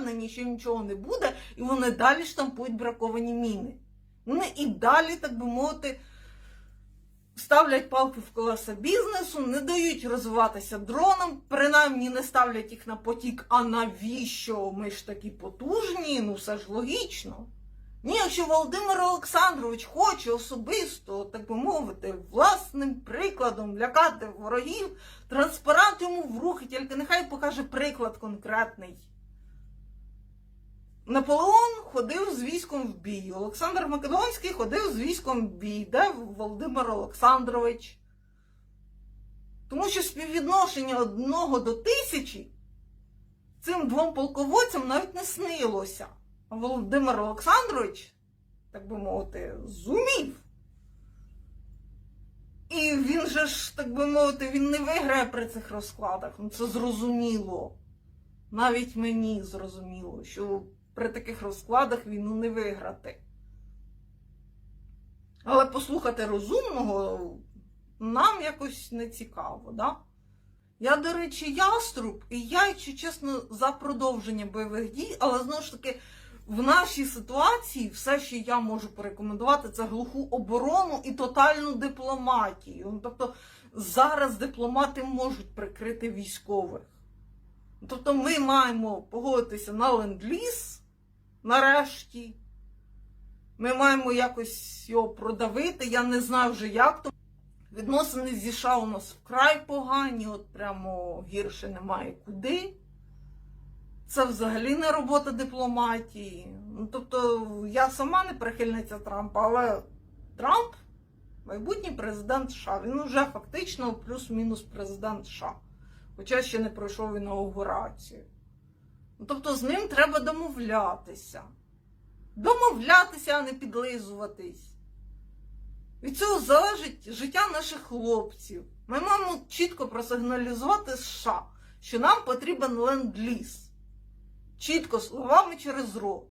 впевнені, що нічого не буде, і вони далі штампують браковані міни. Вони і далі, так би мовити, ставлять палки в колеса бізнесу, не дають розвиватися дронам, принаймні не ставлять їх на потік. А навіщо? Ми ж такі потужні, ну все ж логічно. Ні, якщо Володимир Олександрович хоче особисто, так би мовити, власним прикладом лякати ворогів, транспарант йому в руки, тільки нехай покаже приклад конкретний. Наполеон ходив з військом в бій. Олександр Македонський ходив з військом в бій. Де Володимир Олександрович? Тому що співвідношення одного до тисячі цим двом полководцям навіть не снилося. А Володимир Олександрович, так би мовити, зумів. І він же ж, так би мовити, він не виграє при цих розкладах. Ну це зрозуміло. Навіть мені зрозуміло, що при таких розкладах війну не виграти. Але послухати розумного нам якось не цікаво, да? Я, до речі, яструб, і я, якщо чесно, за продовження бойових дій, але знову ж таки, в нашій ситуації все, що я можу порекомендувати, це глуху оборону і тотальну дипломатію. Ну, Тобто зараз дипломати можуть прикрити військових. Тобто ми маємо погодитися на ленд-ліз, нарешті. Ми маємо якось його продавити. Я не знаю вже як то. Відносини зі США у нас вкрай погані, от прямо гірше немає куди. Це взагалі не робота дипломатії. Ну, тобто, я сама не прихильниця Трампа, але Трамп майбутній президент США. Він вже фактично плюс-мінус президент США. Хоча ще не пройшов інаугурацію. Ну, тобто з ним треба домовлятися. Домовлятися, а не підлизуватись. Від цього залежить життя наших хлопців. Ми маємо чітко просигналізувати США, що нам потрібен ленд-ліз. Чітко словами через рот.